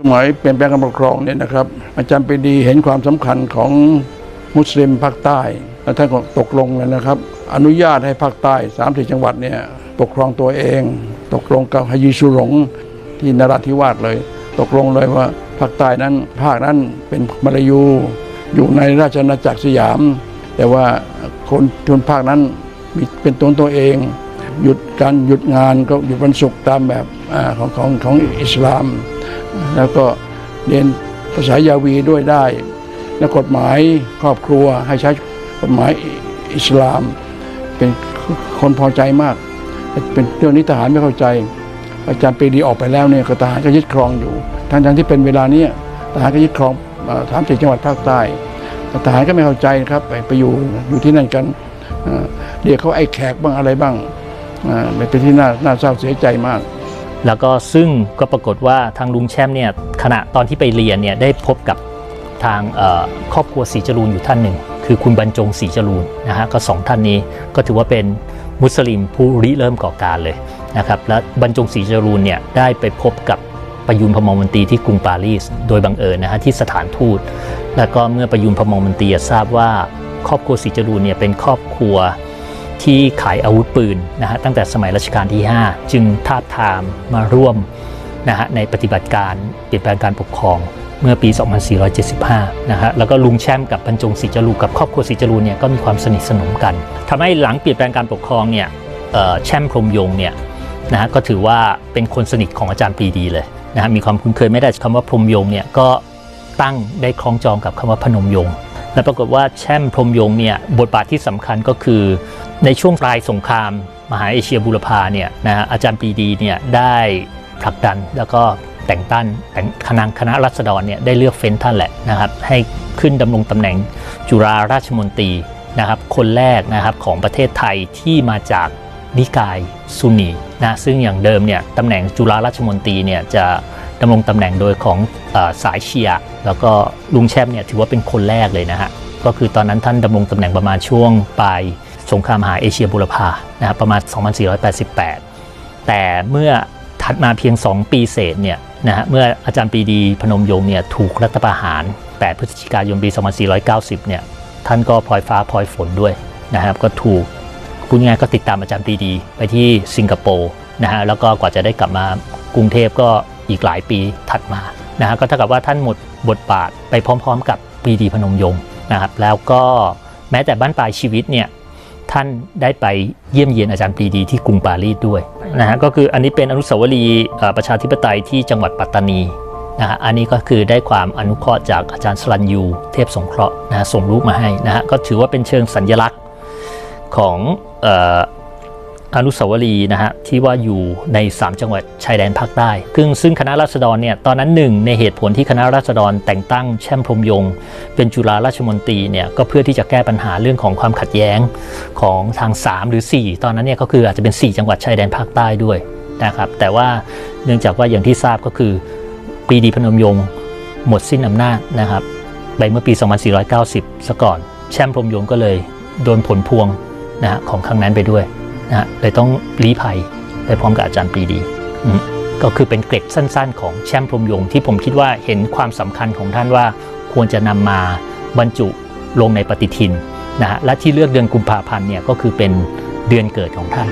สมัยเปลี่ยนแปลงการปกครองเนี่ยนะครับอาจารย์ปรีดีเห็นความสำคัญของมุสลิมภาคใต้แล้วท่านก็ตกลงเลยนะครับ อนุญาตให้ภาคใต้สามสี่จังหวัดเนี่ยปกครองตัวเอง ตกลงกับฮายีสุหลงที่นราธิวาสเลย ตกลงเลยว่าภาคใต้นั้นภาคนั้นเป็นมลายู อยู่ในราชอาณาจักรสยาม แต่ว่าคนชนภาคนั้นมีเป็นตัวตัวเอง หยุดการหยุดงานก็หยุดวันศุกร์ตามแบบอของของของอิสลาม แล้วก็เรียนภาษายาวีด้วยได้ และกฎหมายครอบครัวให้ใช้กฎหมายอิสลาม เป็นคนพอใจมาก เป็นเรื่องนี้ทหารไม่เข้าใจ อาจารย์ปรีดีออกไปแล้วเนี่ยก็ทหารก็ยึดครองอยู่ทั้งทั้งที่เป็นเวลานี้ทหารก็ยึดครองสามสี่จังหวัดภาคใต้ทหารก็ไม่เข้าใจครับไปไปอยู่อยู่ที่นั่นกันเรียกเขาไอ้แขกบ้างอะไรบ้าง เป็นที่น่าน่าเศร้าเสียใจมาก แล้วก็ซึ่งก็ปรากฏว่าทางลุงแช่มเนี่ยขณะตอนที่ไปเรียนเนี่ยได้พบกับทางครอบครัวศรีจรูนอยู่ท่านหนึ่ง คือคุณบรรจงศรีจรูนนะฮะก็สองท่านนี้ก็ถือว่าเป็นมุสลิมผู้ริเริ่มก่อการเลยนะครับและบรรจงศรีจรูนเนี่ยได้ไปพบกับประยุนพมรมนตีที่กรุงปารีส โดยบังเอิญนะฮะที่สถานทูต แล้วก็เมื่อประยุนพมรมนตีทราบว่าครอบครัวศรีจรูนเนี่ยเป็นครอบครัว ที่ขายอาวุธปืนนะฮะตั้งแต่สมัยรัชกาลที่ 5 จึงทาบทามมาร่วมนะฮะในปฏิบัติการเปลี่ยนแปลงการปกครองเมื่อปี 2475 นะฮะ แล้วก็ลุงแช่มกับบรรจงศรีจรูนกับครอบครัวศรีจรูนเนี่ยก็มีความสนิทสนมกันทำให้หลังเปลี่ยนแปลงการปกครองเนี่ยแช่มพรมยงเนี่ยนะฮะก็ถือว่าเป็นคนสนิทของอาจารย์ปรีดีเลยนะฮะมีความคุ้นเคยไม่ได้คำว่าพรมยงเนี่ยก็ตั้งได้คล้องจองกับคำว่าพนมยง และปรากฏว่าแช่มพรมยงเนี่ยบทบาทที่สำคัญก็คือ ในช่วงปลายสงคราม มหาเอเชียบูรพาเนี่ยนะฮะอาจารย์ปรีดีเนี่ยได้ผลักดันแล้วก็แต่งตั้งแต่งคณะคณะรัษฎรเนี่ยได้เลือกเฟ้นท่านแหละนะครับ ให้ขึ้นดำรงตำแหน่งจุฬาราชมนตรีนะครับ คนแรกนะครับของประเทศไทยที่มาจากนิกายซุนนีนะซึ่งอย่างเดิมเนี่ยตำแหน่งจุฬาราชมนตรีเนี่ยจะ ดำรงตำแหน่งโดยของอสายเชียร์แล้วก็ลุงแชมเนี่ยถือว่าเป็นคนแรกเลยนะฮะก็คือตอนนั้นท่านดำรงตำแหน่งประมาณช่วงปลายสงครามมหาเอเชียบูรพานะครับประมาณ 2488 แต่เมื่อถัดมาเพียง 2 ปีเศษเนี่ยนะฮะเมื่ออาจารย์ปีดีพนมยงค์เนี่ยถูกรัฐประหาร 8 พฤศจิกายนปี 2490 เนี่ยท่านก็พลอยฟ้าพลอยฝนด้วยนะครับก็ถูกคุณงายๆก็ติดตามอาจารย์ปีดีไปที่สิงคโปร์นะฮะแล้วก็กว่าจะได้กลับมากรุงเทพก็ อีกหลายปีถัดมานะฮะก็เท่ากับว่าท่านหมดบทบาทไปพร้อมๆ กับปรีดีพนมยงค์นะครับแล้วก็แม้แต่บ้านปลายชีวิตเนี่ยท่านได้ไปเยี่ยมเยียนอาจารย์ปรีดีที่กรุงปารีสด้วยนะฮะก็คืออันนี้เป็นอนุสาวรีย์ประชาธิปไตยที่จังหวัดปัตตานีนะฮะอันนี้ก็คือได้ความอนุเคราะห์จากอาจารย์สลันยูเทพสงเคราะห์นะส่งรูปมาให้นะฮะก็ถือว่าเป็นเชิงสัญลักษณ์ของ อนุสาวรีย์นะฮะที่ว่าอยู่ใน 3 จังหวัดชายแดนภาคใต้ซึ่งซึ่งคณะราษฎรเนี่ยตอนนั้นหนึ่งในเหตุผลที่คณะราษฎรแต่งตั้งแช่มพรมยงค์เป็นจุฬาราชมนตรีเนี่ยก็เพื่อที่จะแก้ปัญหาเรื่องของความขัดแย้งของทาง 3 หรือ 4 ตอนนั้นเนี่ยก็คืออาจจะเป็น 4 จังหวัดชายแดนภาคใต้ด้วยนะครับแต่ว่าเนื่องจากว่าอย่างที่ทราบก็คือปรีดีพนมยงค์หมดสิ้นอำนาจนะครับไปเมื่อปี 2490ซะก่อน แช่มพรมยงค์ก็เลยโดนผลพวงนะฮะของครั้งนั้นไปด้วย นะฮะเลยต้องรีภัยไปพร้อมกับอาจารย์ปรีดี ก็คือเป็นเกร็ดสั้นๆ ของแช่มพรมยงที่ผมคิดว่าเห็นความสำคัญของท่านว่าควรจะนำมาบรรจุลงในปฏิทินนะฮะและที่เลือกเดือนกุมภาพันธ์เนี่ยก็คือเป็นเดือนเกิดของท่าน